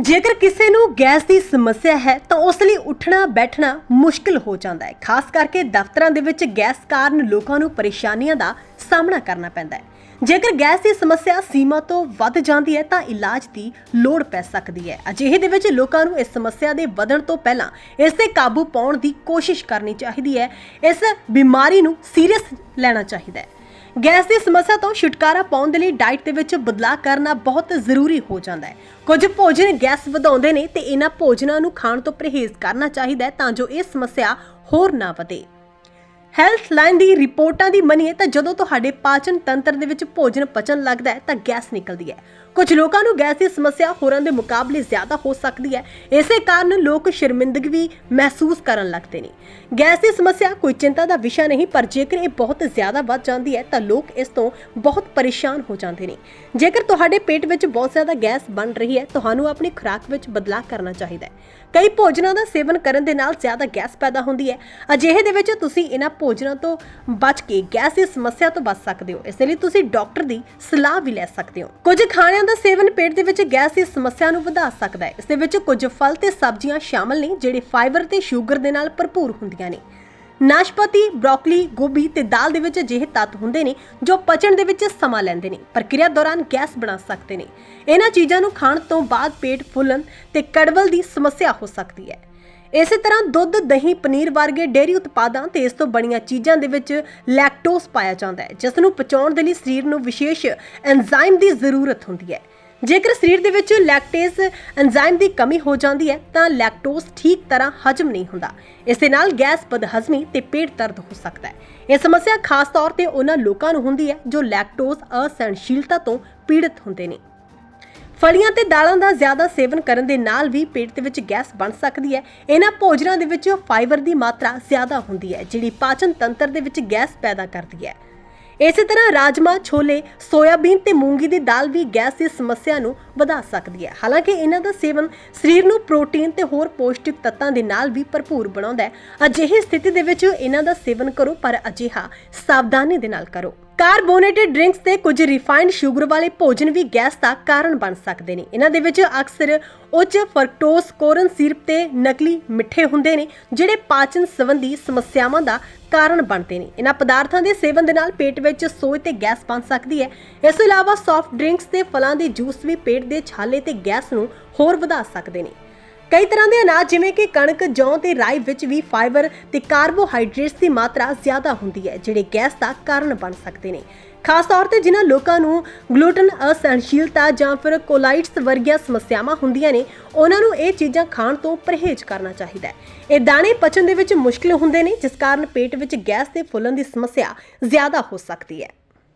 ਜੇਕਰ ਕਿਸੇ ਨੂੰ ਗੈਸ ਦੀ ਸਮੱਸਿਆ ਹੈ, ਤਾਂ ਉਸ ਲਈ ਉੱਠਣਾ, ਬੈਠਣਾ ਮੁਸ਼ਕਲ ਹੋ ਜਾਂਦਾ ਹੈ। ਖਾਸ ਕਰਕੇ ਦਫ਼ਤਰਾਂ ਦੇ ਵਿੱਚ ਗੈਸ ਕਾਰਨ ਲੋਕਾਂ ਨੂੰ ਪਰੇਸ਼ਾਨੀਆਂ ਦਾ ਸਾਹਮਣਾ ਕਰਨਾ ਪੈਂਦਾ ਹੈ। ਜੇਕਰ ਗੈਸ ਦੀ ਸਮੱਸਿਆ ਸੀਮਾ ਤੋਂ ਵੱਧ ਜਾਂਦੀ ਹੈ, ਤਾਂ ਇਲਾਜ ਦੀ ਲੋੜ ਪੈ ਸਕਦੀ ਹੈ। ਅਜਿਹੇ ਦੇ ਵਿੱਚ ਲੋਕਾਂ ਨੂੰ ਇਸ ਸਮੱਸਿਆ ਦੇ ਵਧਣ ਤੋਂ ਪਹਿਲਾਂ ਇਸ ਤੇ ਕਾਬੂ ਪਾਉਣ ਦੀ ਕੋਸ਼ਿਸ਼ ਕਰਨੀ ਚਾਹੀਦੀ ਹੈ। ਇਸ ਬਿਮਾਰੀ ਨੂੰ ਸੀਰੀਅਸ ਲੈਣਾ ਚਾਹੀਦਾ ਹੈ। ਗੈਸ ਦੀ ਸਮੱਸਿਆ ਤੋਂ ਛੁਟਕਾਰਾ ਪਾਉਣ ਦੇ ਲਈ ਡਾਈਟ ਦੇ ਵਿੱਚ ਬਦਲਾਅ ਕਰਨਾ ਬਹੁਤ ਜ਼ਰੂਰੀ ਹੋ ਜਾਂਦਾ ਹੈ। ਕੁਝ ਭੋਜਨ ਗੈਸ ਵਧਾਉਂਦੇ ਨੇ ਤੇ ਇਹਨਾਂ ਭੋਜਨਾਂ ਨੂੰ ਖਾਣ ਤੋਂ ਪਰਹੇਜ਼ ਕਰਨਾ ਚਾਹੀਦਾ ਹੈ ਤਾਂ ਜੋ ਇਹ ਸਮੱਸਿਆ ਹੋਰ ਨਾ ਵਧੇ। ਹੈਲਥ ਲਾਈਨ ਦੀ ਰਿਪੋਰਟਾਂ ਦੀ ਮੰਨੀਏ ਤਾਂ ਜਦੋਂ ਤੁਹਾਡੇ ਪਾਚਨ ਤੰਤਰ ਦੇ ਵਿੱਚ ਭੋਜਨ ਪਚਣ ਲੱਗਦਾ ਹੈ ਤਾਂ ਗੈਸ ਨਿਕਲਦੀ ਹੈ। ਕੁਝ ਲੋਕਾਂ ਨੂੰ ਗੈਸ ਦੀ ਸਮੱਸਿਆ ਹੋਰਾਂ ਦੇ ਮੁਕਾਬਲੇ ਜ਼ਿਆਦਾ ਹੋ ਸਕਦੀ ਹੈ। ਇਸੇ ਕਾਰਨ ਲੋਕ ਸ਼ਰਮਿੰਦਗੀ ਵੀ ਮਹਿਸੂਸ ਕਰਨ ਲੱਗਦੇ ਨੇ। ਗੈਸ ਦੀ ਸਮੱਸਿਆ ਕੋਈ ਚਿੰਤਾ ਦਾ ਵਿਸ਼ਾ ਨਹੀਂ, ਪਰ ਜੇਕਰ ਇਹ ਬਹੁਤ ਜ਼ਿਆਦਾ ਵੱਧ ਜਾਂਦੀ ਹੈ ਤਾਂ ਲੋਕ ਇਸ ਤੋਂ ਬਹੁਤ ਪਰੇਸ਼ਾਨ ਹੋ ਜਾਂਦੇ ਨੇ। ਜੇਕਰ ਤੁਹਾਡੇ ਪੇਟ ਵਿੱਚ ਬਹੁਤ ਜ਼ਿਆਦਾ ਗੈਸ ਬਣ ਰਹੀ ਹੈ, ਤੁਹਾਨੂੰ ਆਪਣੀ ਖੁਰਾਕ ਵਿੱਚ ਬਦਲਾਅ ਕਰਨਾ ਚਾਹੀਦਾ ਹੈ। ਕਈ ਭੋਜਨਾਂ ਦਾ ਸੇਵਨ ਕਰਨ ਦੇ ਨਾਲ ਜ਼ਿਆਦਾ ਗੈਸ ਪੈਦਾ ਹੁੰਦੀ ਹੈ। ਅਜਿਹੇ ਦੇ ਵਿੱਚ ਤੁਸੀਂ ਇਹਨਾਂ ਭੋਜਨਾਂ ਤੋਂ ਬਚ ਕੇ ਗੈਸ ਦੀ ਸਮੱਸਿਆ ਤੋਂ ਬਚ ਸਕਦੇ ਹੋ। ਇਸ ਲਈ ਤੁਸੀਂ ਡਾਕਟਰ ਦੀ ਸਲਾਹ ਵੀ ਲੈ ਸਕਦੇ ਹੋ। ਕੁਝ ਖਾਣਿਆਂ ਦਾ ਸੇਵਨ ਪੇਟ ਦੇ ਵਿੱਚ ਗੈਸ ਦੀ ਸਮੱਸਿਆ ਨੂੰ ਵਧਾ ਸਕਦਾ ਹੈ। ਇਸ ਦੇ ਵਿੱਚ ਕੁਝ ਫਲ ਤੇ ਸਬਜ਼ੀਆਂ ਸ਼ਾਮਲ ਨੇ ਜਿਹੜੇ ਫਾਈਬਰ ਤੇ ਸ਼ੂਗਰ ਦੇ ਨਾਲ ਭਰਪੂਰ ਹੁੰਦੀਆਂ ਨੇ। ਨਾਸ਼ਪਾਤੀ, ਬ੍ਰੋਕਲੀ, ਗੋਭੀ ਤੇ ਦਾਲ ਦੇ ਵਿੱਚ ਅਜਿਹੇ ਤੱਤ ਹੁੰਦੇ ਨੇ ਜੋ ਪਚਣ ਦੇ ਵਿੱਚ ਸਮਾਂ ਲੈਂਦੇ ਨੇ। ਪ੍ਰਕਿਰਿਆ ਦੌਰਾਨ ਗੈਸ ਬਣਾ ਸਕਦੇ ਨੇ। ਇਹਨਾਂ ਚੀਜ਼ਾਂ ਨੂੰ ਖਾਣ ਤੋਂ ਬਾਅਦ ਪੇਟ ਫੁੱਲਣ ਤੇ ਕੜਵਲ ਦੀ ਸਮੱਸਿਆ ਹੋ ਸਕਦੀ ਹੈ। ਇਸੇ ਤਰ੍ਹਾਂ ਦੁੱਧ, ਦਹੀਂ, ਪਨੀਰ ਵਰਗੇ ਡੇਅਰੀ ਉਤਪਾਦਾਂ ਤੇ ਇਸ ਤੋਂ ਬਣੀਆਂ ਚੀਜ਼ਾਂ ਦੇ ਵਿੱਚ ਲੈਕਟੋਸ ਪਾਇਆ ਜਾਂਦਾ ਹੈ, ਜਿਸ ਨੂੰ ਪਚਾਉਣ ਦੇ ਲਈ ਸਰੀਰ ਨੂੰ ਵਿਸ਼ੇਸ਼ ਐਂਜ਼ਾਈਮ ਦੀ ਜ਼ਰੂਰਤ ਹੁੰਦੀ ਹੈ। ਜੇਕਰ ਸਰੀਰ ਦੇ ਵਿੱਚ ਲੈਕਟੇਸ ਐਂਜ਼ਾਈਮ ਦੀ ਕਮੀ ਹੋ ਜਾਂਦੀ ਹੈ, ਤਾਂ ਲੈਕਟੋਸ ਠੀਕ ਤਰ੍ਹਾਂ ਹਜਮ ਨਹੀਂ ਹੁੰਦਾ। ਇਸ ਦੇ ਨਾਲ ਗੈਸ ਬਦਹਜ਼ਮੀ ਤੇ ਪੇਟ ਦਰਦ ਹੋ ਸਕਦਾ ਹੈ। ਇਹ ਸਮੱਸਿਆ ਖਾਸ ਤੌਰ ਤੇ ਉਹਨਾਂ ਲੋਕਾਂ ਨੂੰ ਹੁੰਦੀ ਹੈ ਜੋ ਲੈਕਟੋਸ ਅਸਹਿਣਸ਼ੀਲਤਾ ਤੋਂ ਪੀੜਤ ਹੁੰਦੇ ਨੇ। ਫਲੀਆਂ ਤੇ ਦਾਲਾਂ ਦਾ ਜ਼ਿਆਦਾ ਸੇਵਨ ਕਰਨ ਦੇ ਨਾਲ ਵੀ ਪੇਟ ਦੇ ਵਿੱਚ ਗੈਸ ਬਣ ਸਕਦੀ ਹੈ। ਇਹਨਾਂ ਭੋਜਨਾਂ ਦੇ ਵਿੱਚ ਫਾਈਬਰ ਦੀ ਮਾਤਰਾ ਜ਼ਿਆਦਾ ਹੁੰਦੀ ਹੈ, ਜਿਹੜੀ ਪਾਚਨ ਤੰਤਰ ਦੇ ਵਿੱਚ ਗੈਸ ਪੈਦਾ ਕਰਦੀ ਹੈ। ਇਸੇ ਤਰ੍ਹਾਂ ਰਾਜਮਾ, ਛੋਲੇ, ਸੋਇਆਬੀਨ ਤੇ ਮੂੰਗੀ ਦੀ ਦਾਲ ਵੀ ਗੈਸ ਦੀ ਸਮੱਸਿਆ ਨੂੰ ਵਧਾ ਸਕਦੀ ਹੈ। ਹਾਲਾਂਕਿ ਇਹਨਾਂ ਦਾ ਸੇਵਨ ਸਰੀਰ ਨੂੰ ਪ੍ਰੋਟੀਨ ਤੇ ਹੋਰ ਪੌਸ਼ਟਿਕ ਤੱਤਾਂ ਦੇ ਨਾਲ ਵੀ ਭਰਪੂਰ ਬਣਾਉਂਦਾ ਹੈ। ਅਜਿਹੀ ਸਥਿਤੀ ਦੇ ਵਿੱਚ ਇਹਨਾਂ ਦਾ ਸੇਵਨ ਕਰੋ, ਪਰ ਅਜਿਹਾ ਸਾਵਧਾਨੀ ਦੇ ਨਾਲ ਕਰੋ। ਕਾਰਬੋਨੇਟਡ ਡਰਿੰਕਸ ਤੇ ਕੁਝ ਰਿਫਾਈਨਡ ਸ਼ੂਗਰ ਵਾਲੇ ਭੋਜਨ ਵੀ ਗੈਸ ਦਾ ਕਾਰਨ ਬਣ ਸਕਦੇ ਨੇ। ਇਹਨਾਂ ਦੇ ਵਿੱਚ ਅਕਸਰ ਉੱਚ ਫਰਕਟੋਸ ਕੋਰਨ ਸਿਰਪ ਤੇ ਨਕਲੀ ਮਿੱਠੇ ਹੁੰਦੇ ਨੇ, ਜਿਹੜੇ ਪਾਚਨ ਸੰਬੰਧੀ ਸਮੱਸਿਆਵਾਂ ਦਾ ਕਾਰਨ ਬਣਦੇ ਨੇ। ਇਹਨਾਂ ਪਦਾਰਥਾਂ ਦੇ ਸੇਵਨ ਦੇ ਨਾਲ ਪੇਟ ਵਿੱਚ ਸੋਜ ਤੇ ਗੈਸ ਬਣ ਸਕਦੀ ਹੈ। ਇਸ ਤੋਂ ਇਲਾਵਾ ਸੌਫਟ ਡਰਿੰਕਸ ਤੇ ਫਲਾਂ ਦੇ ਜੂਸ ਵੀ ਪੇਟ ਦੇ ਛਾਲੇ ਤੇ ਗੈਸ ਨੂੰ ਹੋਰ ਵਧਾ ਸਕਦੇ ਨੇ। ਕਈ ਤਰ੍ਹਾਂ ਦੇ ਅਨਾਜ, ਜਿਵੇਂ ਕਿ ਕਣਕ, ਜੌਂ ਤੇ ਰਾਈ ਵਿੱਚ ਵੀ ਫਾਈਬਰ ਤੇ ਕਾਰਬੋਹਾਈਡਰੇਟਸ ਦੀ ਮਾਤਰਾ ਜ਼ਿਆਦਾ ਹੁੰਦੀ ਹੈ, ਜਿਹੜੇ ਗੈਸ ਦਾ ਕਾਰਨ ਬਣ ਸਕਦੇ ਨੇ। ਖਾਸ ਤੌਰ ਤੇ ਜਿਨ੍ਹਾਂ ਲੋਕਾਂ ਨੂੰ ਗਲੂਟਨ ਅਸਹਿਣਸ਼ੀਲਤਾ ਜਾਂ ਫਿਰ ਕੋਲਾਈਟਸ ਵਰਗੀਆਂ ਸਮੱਸਿਆਵਾਂ ਹੁੰਦੀਆਂ ਨੇ, ਉਹਨਾਂ ਨੂੰ ਇਹ ਚੀਜ਼ਾਂ ਖਾਣ ਤੋਂ ਪਰਹੇਜ਼ ਕਰਨਾ ਚਾਹੀਦਾ ਹੈ। ਇਹ ਦਾਣੇ ਪਚਣ ਦੇ ਵਿੱਚ ਮੁਸ਼ਕਿਲ ਹੁੰਦੇ ਨੇ, ਜਿਸ ਕਾਰਨ ਪੇਟ ਵਿੱਚ ਗੈਸ ਦੇ ਫੁੱਲਣ ਦੀ ਸਮੱਸਿਆ ਜ਼ਿਆਦਾ ਹੋ ਸਕਦੀ ਹੈ।